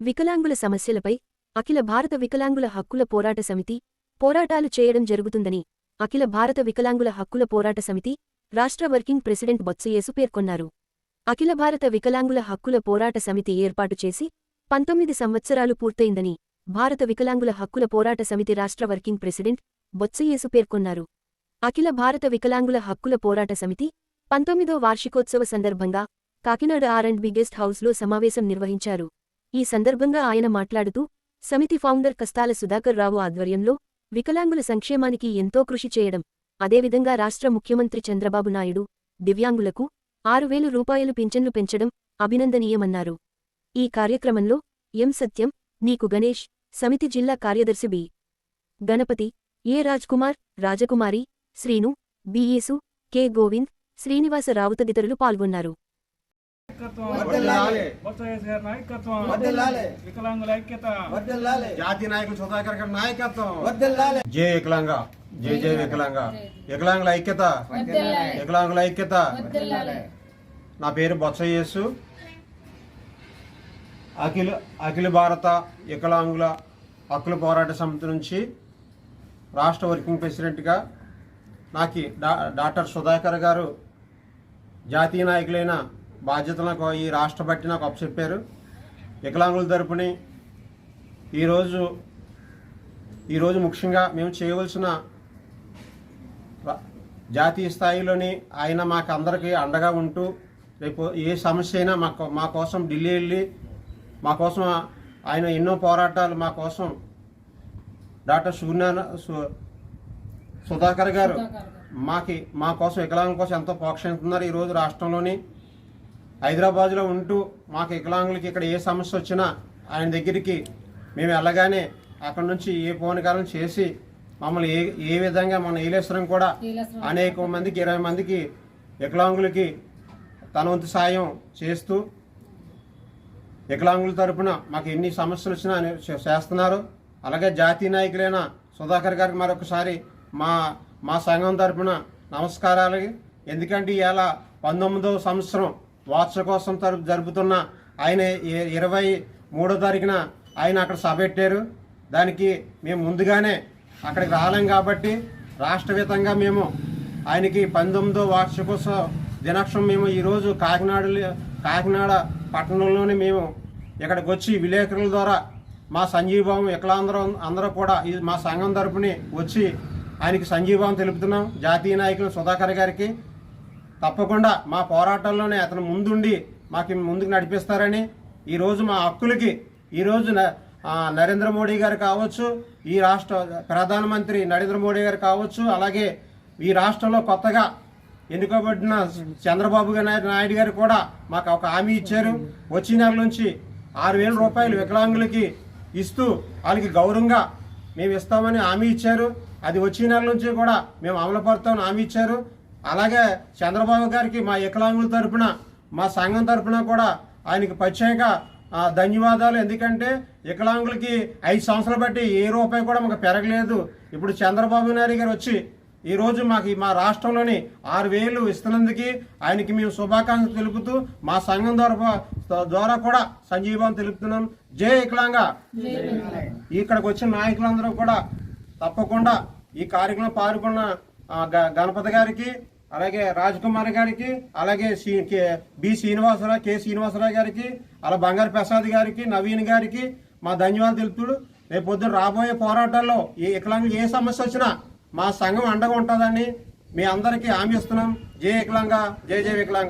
వికలాంగుల సమస్యలపై అఖిల భారత వికలాంగుల హక్కుల పోరాట సమితి పోరాటాలు చేయడం జరుగుతుందని అఖిల భారత వికలాంగుల హక్కుల పోరాట సమితి రాష్ట్ర వర్కింగ్ ప్రెసిడెంట్ బొత్సయేసు పేర్కొన్నారు. అఖిల భారత వికలాంగుల హక్కుల పోరాట సమితి ఏర్పాటు చేసి పంతొమ్మిది సంవత్సరాలు పూర్తయిందని భారత వికలాంగుల హక్కుల పోరాట సమితి రాష్ట్ర వర్కింగ్ ప్రెసిడెంట్ బొత్సయేసు పేర్కొన్నారు. అఖిల భారత వికలాంగుల హక్కుల పోరాట సమితి పంతొమ్మిదో వార్షికోత్సవ సందర్భంగా Kakinada R and B guest హౌస్లో సమావేశం నిర్వహించారు. ఈ సందర్భంగా ఆయన మాట్లాడుతూ సమితి ఫౌండర్ కస్తాల సుధాకర్ రావు ఆధ్వర్యంలో వికలాంగుల సంక్షేమానికి ఎంతో కృషి చేయడం అదేవిధంగా రాష్ట్ర ముఖ్యమంత్రి చంద్రబాబు నాయుడు దివ్యాంగులకు ఆరు వేలు రూపాయలు పింఛన్లు పెంచడం అభినందనీయమన్నారు. ఈ కార్యక్రమంలో ఎం సత్యం నీకు గణేష్ సమితి జిల్లా కార్యదర్శి బి. గణపతి ఏ రాజ్కుమార్ రాజకుమారి శ్రీను బియేసు కె. గోవింద్ శ్రీనివాసరావు తదితరులు పాల్గొన్నారు. నాయకత్వం. వికలాంగుల ఐక్యత. జాతీయ నాయకులు సుధాకర్ గారి నాయకత్వం. జై వికలాంగ. జై జై వికలాంగ. వికలాంగుల ఐక్యత. వికలాంగుల ఐక్యత. నా పేరు బొత్స యేసు. అఖిల అఖిల భారత వికలాంగుల హక్కుల పోరాట సమితి నుంచి రాష్ట్ర వర్కింగ్ ప్రెసిడెంట్గా నాకు డా డాక్టర్ సుధాకర్ గారు జాతీయ నాయకులైన బాధ్యతలు నాకు ఈ రాష్ట్ర బట్టి నాకు అప్పచెప్పారు వికలాంగుల తరపుని ఈరోజు ఈరోజు ముఖ్యంగా మేము చేయవలసిన జాతీయ స్థాయిలోని ఆయన మాకు అందరికీ అండగా ఉంటూ రేపు ఏ సమస్య అయినా మా కో- మా కోసం ఢిల్లీ వెళ్ళి మా కోసం ఆయన ఎన్నో పోరాటాలు మా కోసం డాక్టర్ సూర్యనారాయణ సుధాకర్ గారు మాకి మా కోసం వికలాంగుల కోసం ఎంతో పోషిస్తున్నారు ఈరోజు రాష్ట్రంలోని హైదరాబాద్లో ఉంటూ మాకు వికలాంగులకి ఇక్కడ ఏ సమస్య వచ్చినా ఆయన దగ్గరికి మేము వెళ్ళగానే అక్కడ నుంచి ఏ ఫోన్ చేసి మమ్మల్ని ఏ ఏ విధంగా మన ఏలేశ్వరం కూడా అనేక మందికి ఇరవై మందికి వికలాంగులకి తన వంతు సాయం చేస్తూ వికలాంగుల తరపున మాకు ఎన్ని సమస్యలు వచ్చినా చేస్తున్నారు. అలాగే జాతీయ నాయకులైన సుధాకర్ గారికి మరొకసారి మా మా సంఘం తరపున నమస్కారాలు. ఎందుకంటే ఇవాళ పంతొమ్మిదవ సంవత్సరం వార్షికోత్సవం తరపు జరుపుతున్న ఆయన ఇరవై మూడో తారీఖున ఆయన అక్కడ సభ పెట్టారు. దానికి మేము ముందుగానే అక్కడికి రాలేం కాబట్టి రాష్ట్రవ్యాప్తంగా మేము ఆయనకి పంతొమ్మిదో వార్షికోత్సవ దినక్షం మేము ఈరోజు కాకినాడ కాకినాడ పట్టణంలోనే మేము ఇక్కడికి వచ్చి విలేకరుల ద్వారా మా సంజీవభావం వికలాంధ్రం అందరూ కూడా మా సంఘం తరపుని వచ్చి ఆయనకి సంజీవభావం తెలుపుతున్నాం. జాతీయ నాయకులు సుధాకర్ గారికి తప్పకుండా మా పోరాటంలోనే అతను ముందుండి మాకు ముందుకు నడిపిస్తారని ఈరోజు మా హక్కులకి ఈరోజు న- నరేంద్ర మోడీ గారు కావచ్చు ఈ రాష్ట్ర ప్రధానమంత్రి నరేంద్ర మోడీ గారు కావచ్చు అలాగే ఈ రాష్ట్రంలో కొత్తగా ఎన్నుకోబడిన చంద్రబాబు గారి నాయుడు గారు కూడా మాకు ఒక హామీ ఇచ్చారు. వచ్చే నెల నుంచి ఆరు వేల రూపాయలు వికలాంగులకి ఇస్తూ వాళ్ళకి గౌరవంగా మేము ఇస్తామని హామీ ఇచ్చారు. అది వచ్చే నెల నుంచి కూడా మేము అమలు పడతామని హామీ ఇచ్చారు. అలాగే చంద్రబాబు గారికి మా వికలాంగుల తరపున మా సంఘం తరపున కూడా ఆయనకి ప్రత్యేక ధన్యవాదాలు. ఎందుకంటే వికలాంగులకి ఐదు సంవత్సరాలు బట్టి ఏ రూపాయి కూడా మాకు పెరగలేదు. ఇప్పుడు చంద్రబాబు నాయుడు గారు వచ్చి ఈ రోజు మాకు మా రాష్ట్రంలోని ఆరు వేలు ఇస్తున్నందుకు ఆయనకి మేము శుభాకాంక్షలు తెలుపుతూ మా సంఘం ద్వారా ద్వారా కూడా సంజీవం తెలుపుతున్నాం. జై వికలాంగ! ఇక్కడికి వచ్చిన నాయకులందరూ కూడా తప్పకుండా ఈ కార్యక్రమం పాల్గొన్న గణపతి గారికి అలాగే రాజకుమారి గారికి అలాగే బి శ్రీనివాసరావు కె శ్రీనివాసరావు గారికి అలా బంగారు ప్రసాద్ గారికి నవీన్ గారికి మా ధన్యవాదాలు తెలుపుతూ రేపు పొద్దున రాబోయే పోరాటాల్లో ఏ వికలాంగులు ఏ సమస్య వచ్చినా మా సంఘం అండగా ఉంటుందని మీ అందరికీ హామీ ఇస్తున్నాం. జై వికలాంగ జై జై వికలాంగ.